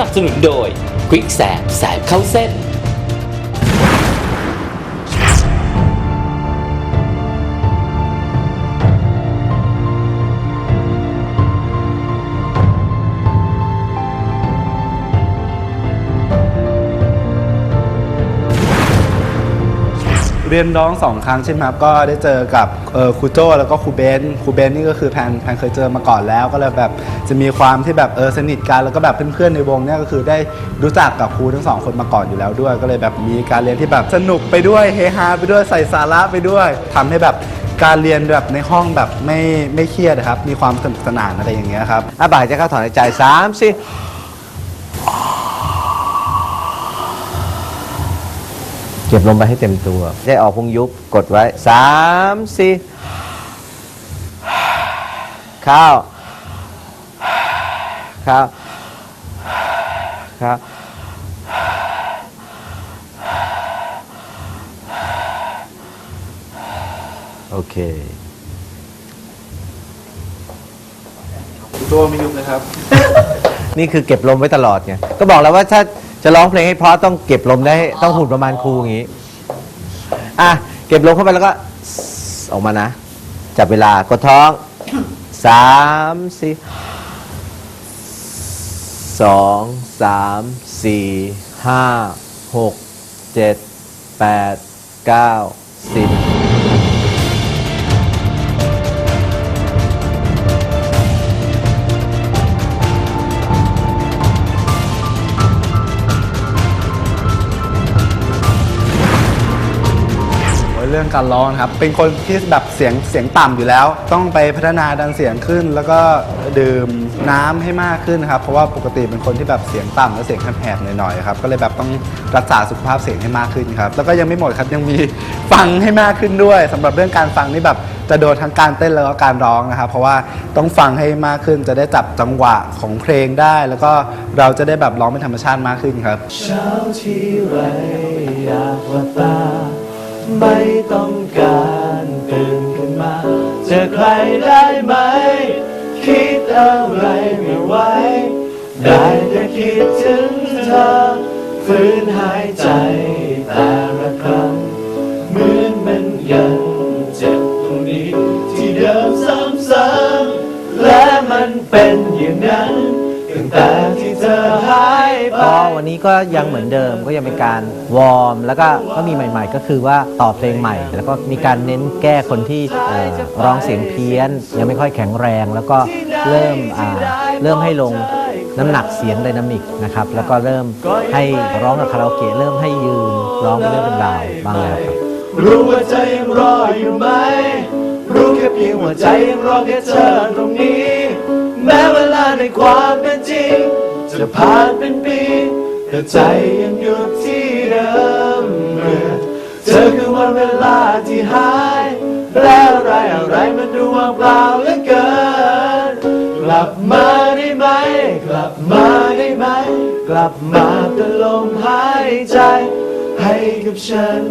นับสนุนโดย ควิกแสบแสบเข้าเส้น เรียนร้องสองครั้งใช่ไหมครับก็ได้เจอกับครูโจ้แล้วก็ครูเบนครูเบนนี่ก็คือแพนแพนเคยเจอมาก่อนแล้ว ก็เลยแบบจะมีความที่แบบเออสนิทกันแล้วก็แบบเพื่อนๆในวงเนี่ยก็คือได้รู้จักกับครูทั้งสองคนมาก่อนอยู่แล้วด้วย ก็เลยแบบมีการเรียนที่แบบสนุกไปด้วยเฮฮาไปด้วยใส่สาระไปด้วยทำให้แบบการเรียนแบบในห้องแบบไม่ไม่เครียดครับมีความสนุกสนานอะไรอย่างเงี้ยครับอาบ่ายจะเข้าถอนใจสามสี่ เก็บลมไปให้เต็มตัว ได้ออกพุงยุบกดไว้สามสี่เข้าเข้าเข้าโอเค ตัวไม่ยุบนะครับ นี่คือเก็บลมไว้ตลอดไงก็บอกแล้วว่าถ้า จะร้องเพลงให้เพราะต้องเก็บลมได้ต้องหุ่นประมาณครูอย่างนี้ อะ เก็บลมเข้าไปแล้วก็ออกมานะ จับเวลากดท้องสามสี่สองสามสี่ห้าหกเจ็ดแปดเก้าสิบ รื่องการร้องนะครับ เป็นคนที่แบบเสียงเสียงต่ำอยู่แล้ว ต้องไปพัฒนาดันเสียงขึ้น แล้วก็ดื่มน้ำให้มากขึ้นครับ เพราะว่าปกติเป็นคนที่แบบเสียงต่ำและเสียงแหบๆหน่อยๆครับ ก็เลยแบบต้องรักษาสุขภาพเสียงให้มากขึ้นครับ แล้วก็ยังไม่หมดครับยังมีฟังให้มากขึ้นด้วยสำหรับเรื่องการฟังนี่แบบจะโดนทั้งการเต้นแล้วก็การร้องนะครับ เพราะว่าต้องฟังให้มากขึ้นจะได้จับจังหวะของเพลงได้ แล้วก็เราจะได้แบบร้องเป็นธรรมชาติมากขึ้นครับ เช้าที่ไรอยากหลับตา ไม่ต้องการตื่นขึ้นมา เจอใครได้ไหม คิดอะไรไม่ไหวได้แต่คิดถึงเธอฝืนหายใจแต่ละครั้งเหมือนมันยังเจ็บตรงนี้ ที่เดิมซ้ำๆและมันเป็นอย่างนั้น ตั้งแต่ที่เธอหายไป ก็วันนี้ก็ยังเหมือนเดิมก็ยังเป็นการวอร์ม แล้วก็ก็มีใหม่ ๆ ก็คือว่าต่อเพลงใหม่ แล้วก็มีการเน้นแก้คนที่เอ่อร้องเสียงเพี้ยน ยังไม่ค่อยแข็งแรง แล้วก็เริ่มอ่าเริ่มให้ลงน้ำหนักเสียงไดนามิกนะครับแล้วก็เริ่มให้ร้องกับคาราโอเกะเริ่มให้ยืนร้องเป็นเรื่องเป็นราวบ้างแล้วครับ รู้ว่าใจยังรออยู่ไหม รู้แค่เพียงว่าใจยังรอแค่เธอตรงนี้แม้เวลาในความเป็นจริง จะผ่านเป็นปีแต่ใจยังหยุดที่เดิมเมื่อเธอคือวันเวลาที่หาย แล้วอะไรอะไรมันดูว่างเปล่าเหลือเกิน กลับมาได้ไหม กลับมาได้ไหม กลับมาเป็นลมหายใจ ให้กับฉัน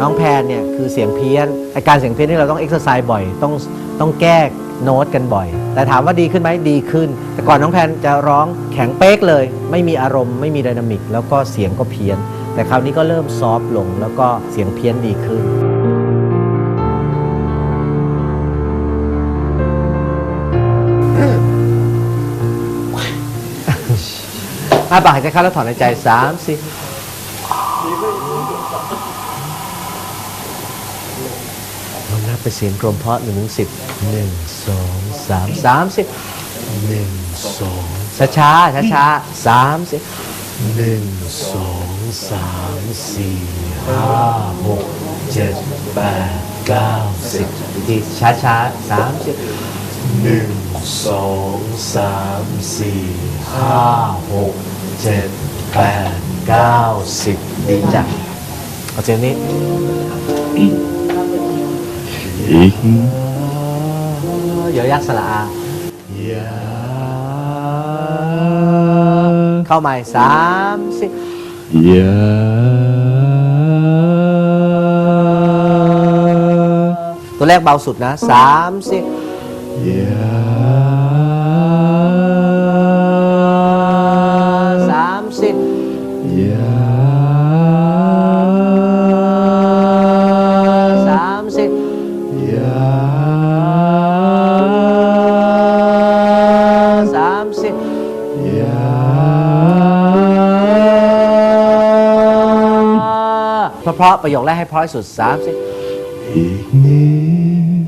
น้องแพนเนี่ยคือเสียงเพี้ยนอาการเสียงเพี้ยนที่เราต้องเอ็กซ์ไซส์บ่อย ต้องต้องแก้โน้ตกันบ่อย แต่ถามว่าดีขึ้นไหมดีขึ้น แต่ก่อนน้องแพนจะร้องแข็งเป๊กเลย ไม่มีอารมณ์ไม่มีไดนามิก แล้วก็เสียงก็เพี้ยน แต่คราวนี้ก็เริ่มซอฟต์ลงแล้วก็เสียงเพี้ยนดีขึ้นอาปากหายใจเข้าแล้วถอนหายใจสามสี่ลองนับเป็นเสียงกลมเพราะหนึ่งถึงสิบหนึ่งสอง สามสามสิบหนึ่งสองช้าช้าช้าช้าสามสิบหนึ่งสองสามสี่ห้าหกเจ็ดแปดเก้าสิบอีกทีช้าช้าสามสิบหนึ่งสองสามสี่ห้าหกเจ็ดแปดเก้าสิบดีจ้ะเอาเสียงนี้เดี๋ยวยักษ์สระอายาเข้าใหม่สามสิบยาตัวแรกเบาสุดนะสามสิบยา เพราะประโยคแรกให้เพราะที่สุดสามสิอีกนิด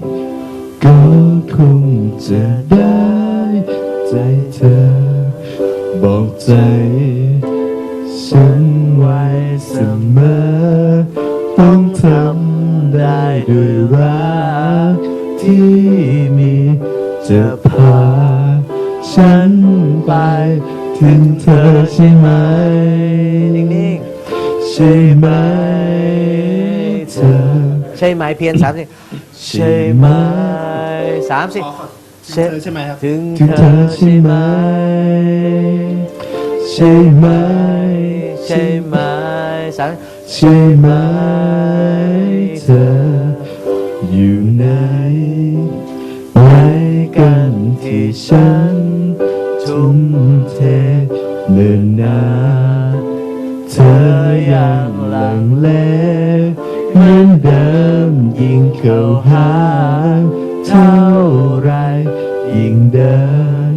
ก็คงจะได้ใจเธอ บอกใจฉันไว้เสมอ ต้องทำได้ด้วยรักที่มีจะพาฉันไปถึงเธอใช่ไหม ใช่ไหมเพียนสามสิบใช่ไหมสามสิบเธอใช่ไหมครับถึงถึงเธเธออใช่ไหมใช่ไหมใช่ไหมสามใช่ไหมเธออยู่ไหนไปกันที่ฉันทุ่มเทเนินนานเธอยังลังเลเหมือนเดิม ยิ่งเข้าหา เท่าไร ยิ่งเดิน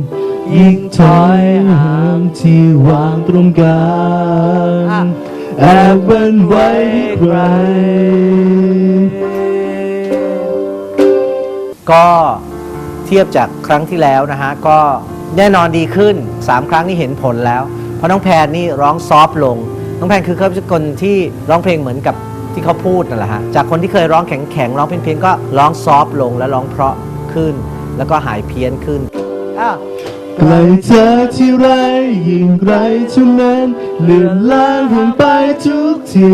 ยิ่งถอยห่างที่วางตรงกลางแอบเว้นไว้ให้ใคร ก็เทียบจากครั้งที่แล้วนะฮะ ก็แน่นอนดีขึ้น 3 ครั้งนี่เห็นผลแล้ว เพราะน้องแพนนี่ร้องซอฟต์ลง น้องแพนคือเขาเป็นคนที่ร้องเพลงเหมือนกับ ที่เขาพูดนั่นแหละฮะจากคนที่เคยร้องแข็งๆร้องเพี้ยนๆก็ร้องซอฟต์ลงและร้องเพราะขึ้น แล้วก็หายเพี้ยนขึ้นอ้าวไกลเธอที่ไรยิ่งไกลเท่านั้นเลื่อนลางห่างไปทุกที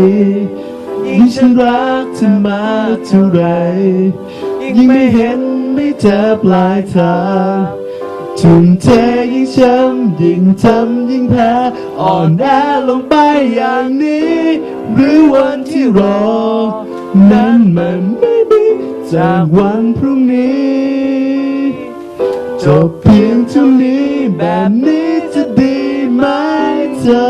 ยิ่งฉันรักเธอมากเท่าไรยิ่งไม่เห็นไม่เจอปลายทาง ทุ่มเทยิ่งช้ำยิ่งทำยิ่งแพ้อ่อนแอลงไปอย่างนี้ หรือวันที่รอ นั้นมันไม่มีจากวันพรุ่งนี้จบเพียงเท่านี้แบบนี้จะดีไหมเธอ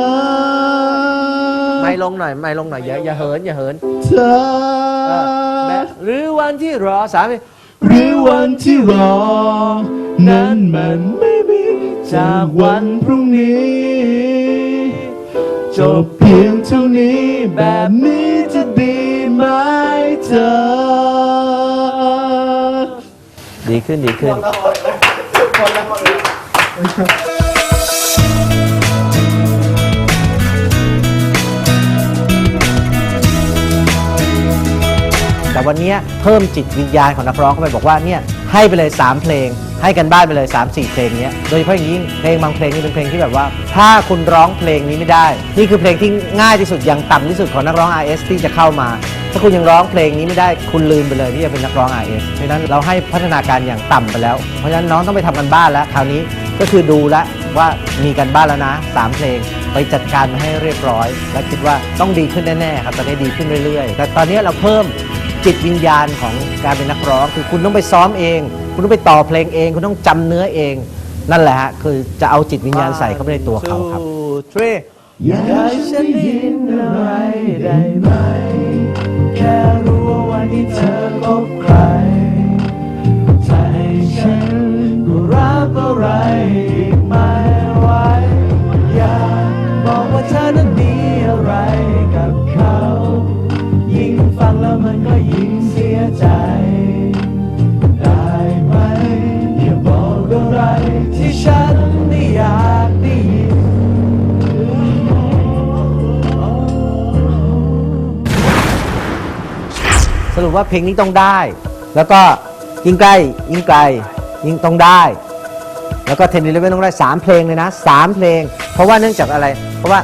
ไม่ลงหน่อยไม่ลงหน่อยอย่าอย่าเหินอย่าเหินเธอเออแบบหรือวันที่รอสามหรือวันที่รอ นั้นมันไม่มีจากวันพรุ่งนี้ จบเพียงเท่านี้แบบนี้จะดีไหมเธอ ดีขึ้นดีขึ้น แต่วันเนี้ยเพิ่มจิตวิญญาณของนักร้องเข้าไปบอกว่าเนี่ยให้ไปเลย 3 เพลง ให้กันบ้านไปเลย 3 4 เพลงเนี้ยโดยเฉพาะอย่างยิ่งเพลงบางเพลงนี่เป็นเพลงที่แบบว่า ถ้าคุณร้องเพลงนี้ไม่ได้ นี่คือเพลงที่ง่ายที่สุดอย่างต่ำที่สุดของนักร้อง RS ที่จะเข้ามา ถ้าคุณยังร้องเพลงนี้ไม่ได้คุณลืมไปเลยที่จะเป็นนักร้อง RS เพราะฉะนั้นเราให้พัฒนาการอย่างต่ำไปแล้ว เพราะฉะนั้นน้องต้องไปทำกันบ้านแล้วคราวนี้ก็คือดูแล้วว่ามีกันบ้านแล้วนะสามเพลง ไปจัดการมาให้เรียบร้อย และคิดว่าต้องดีขึ้นแน่ๆครับตอนนี้ดีขึ้นเรื่อยๆ แต่ตอนนี้เราเพิ่มจิตวิญญาณของการเป็นนักร้อง คือคุณต้องไปซ้อมเอง คุณต้องไปต่อเพลงเอง คุณต้องจำเนื้อเอง นั่นแหละฮะคือจะเอาจิตวิญญาณใส่เข้าไปในตัวเขาครับ three อยากให้ฉันได้ยินอะไรได้ไหม แค่รู้ว่าวันที่เธอพบใคร สรุปว่าเพลงนี้ต้องได้ แล้วก็ยิ่งใกล้ยิ่งไกลยิ่งต้องได้ แล้วก็เทนนิสเลเวลต้องได้ 3 เพลงเลยนะ 3 เพลง เพราะว่าเนื่องจากอะไร เพราะว่า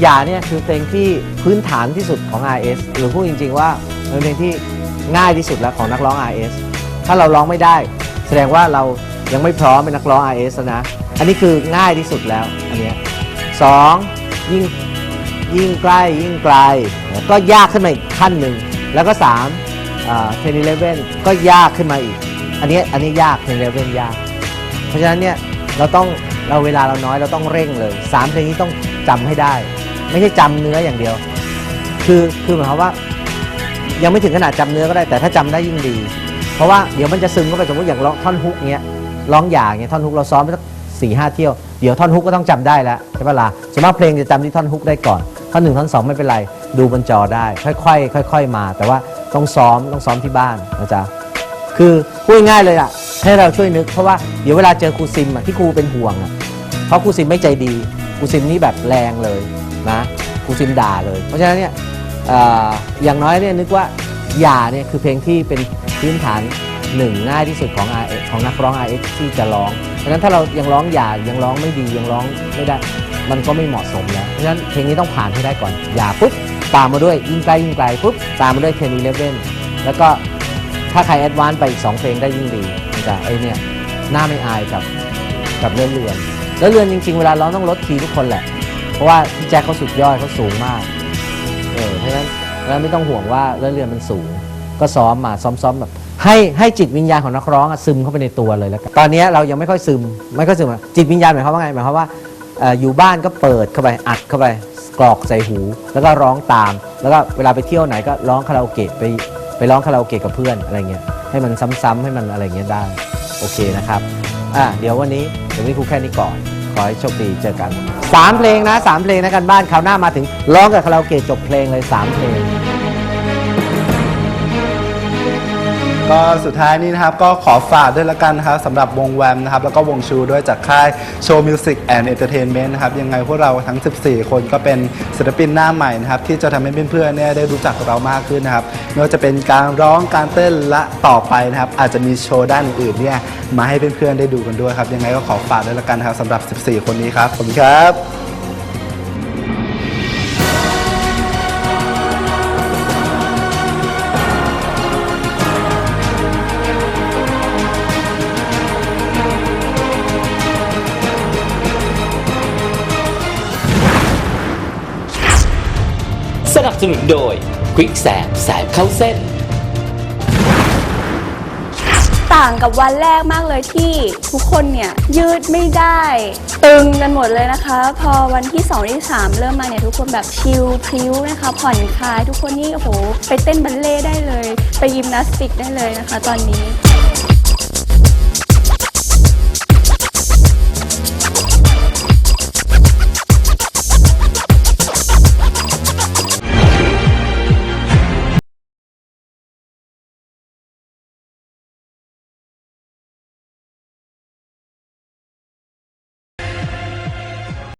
อย่าเนี่ยคือเพลงที่พื้นฐานที่สุดของ RS หรือพูดจริง ๆ ว่าเป็นเพลงที่ง่ายที่สุดแล้วของนักร้อง RS ถ้าเราร้องไม่ได้ แสดงว่าเรายังไม่พร้อมเป็นนักร้อง RS นะ อันนี้คือง่ายที่สุดแล้วอันเนี้ยสองยิ่งยิ่งใกล้ยิ่งไกล ก็ยากขึ้นมาอีกขั้นหนึ่ง แล้วก็3เทนนิเลเว่นก็ยากขึ้นมาอีก อันนี้อันนี้ยากเทนนิเลเว่นยาก เพราะฉะนั้นเนี่ยเราต้องเราเวลาเราน้อยเราต้องเร่งเลย3เพลงนี้ต้องจำให้ได้ ไม่ใช่จำเนื้ออย่างเดียว คือคือหมายความว่า ยังไม่ถึงขนาดจำเนื้อก็ได้แต่ถ้าจำได้ยิ่งดี เพราะว่าเดี๋ยวมันจะซึมเข้าไปสมมติอย่างร้องท่อนฮุกเงี้ยร้องหย่างเงี้ยท่อนฮุกเราซ้อมไปสักสี่ห้าเที่ยวเดี๋ยวท่อนฮุกก็ต้องจำได้แล้วใช่ปะล่ะส่วนมากเพลงจะจำที่ท่อนฮุกได้ก่อน ท่อนหนึ่งท่อนสองไม่เป็นไร ดูบนจอได้ ค่อยๆค่อย ๆ มา แต่ว่าต้องซ้อมต้องซ้อมที่บ้านนะจ๊ะคือพูดง่ายเลยอะให้เราช่วยนึกเพราะว่าเดี๋ยวเวลาเจอครูซิมอะที่ครูเป็นห่วงอะเพราะครูซิมไม่ใจดีครูซิมนี่แบบแรงเลยนะครูซิมด่าเลย เพราะฉะนั้นเนี่ยออย่างน้อยเนี่ยนึกว่าอย่าเนี่ยคือเพลงที่เป็นพื้นฐานหนึ่งง่ายที่สุดของ R ของนักร้อง RX ที่จะร้องเพราะฉะนั้นถ้าเรายังร้องอย่ายังร้องไม่ดียังร้องไม่ได้ มันก็ไม่เหมาะสมแล้ว เพราะฉะนั้นเพลงนี้ต้องผ่านให้ได้ก่อน อย่าปุ๊บตามมาด้วยยิ่งไกลยิ่งไกลปุ๊บตามมาด้วยเทนีเลเว่นแล้วก็ถ้าใครแอดวานซ์ไปอีกสองเพลงได้ยิ่งดีนะจ๊ะไอเนี่ยหน้าไม่อายกับกับเลื่อนเรือนแล้วเรือนจริง ๆ เวลาร้องต้องลดคีย์ทุกคนแหละ เพราะว่าพี่แจ็คเขาสุดยอดเขาสูงมากเออเพราะฉะนั้นเพราะฉะนั้นไม่ต้องห่วงว่าเลื่อนเรือนมันสูง ก็ซ้อมมาซ้อมๆแบบให้ให้จิตวิญญาณของนักร้องอะซึมเข้าไปในตัวเลยแล้วกันตอนนี้เรายังไม่ค่อยซึมไม่ค่อยซึมอะจิตวิญญาณหมายความว่าไงหมายความว่าเอยู่บ้านก็เปิดเข้าไปอัดเข้าไปกรอกใส่หู แล้วก็ร้องตาม แล้วก็เวลาไปเที่ยวไหนก็ร้องคาราโอเกะไปไปร้องคาราโอเกะกับเพื่อนอะไรเงี้ยให้มันซ้ำๆให้มันอะไรเงี้ยได้โอเคนะครับอะเดี๋ยววันนี้เดี๋ยวนี้ครูแค่นี้ก่อน ขอให้โชคดีเจอกันสามเพลงนะสามเพลงนะกันบ้านคราวหน้ามาถึงร้องกับคาราโอเกะจบเพลงเลยสามเพลง ก็สุดท้ายนี้นะครับก็ขอฝากด้วยละกันนะครับสำหรับวงแวมนะครับแล้วก็วงชูด้วยจากค่ายโชว์มิวสิกแอนด์เอนเตอร์เทนเมนต์นะครับยังไงพวกเราทั้ง 14 คนก็เป็นศิลปินหน้าใหม่นะครับที่จะทำให้เพื่อนๆเนี่ยได้รู้จักเรามากขึ้นนะครับไม่ว่าจะเป็นการร้องการเต้นและต่อไปนะครับอาจจะมีโชว์ด้านอื่นๆเนี่ยมาให้เพื่อนๆได้ดูกันด้วยครับยังไงก็ขอฝากด้วยละกันนะครับสำหรับ 14 คนนี้ครับขอบคุณครับ สนุนโดยควิกแสบแสบเข้าเส้น ต่างกับวันแรกมากเลยที่ทุกคนเนี่ยยืดไม่ได้ ตึงกันหมดเลยนะคะ พอวันที่2ที่3เริ่มมาเนี่ยทุกคนแบบชิลพริ้วนะคะ ผ่อนคลายทุกคนนี่โอ้โหไปเต้นบัลเล่ต์ได้เลย ไปยิมนาสติกได้เลยนะคะ ตอนนี้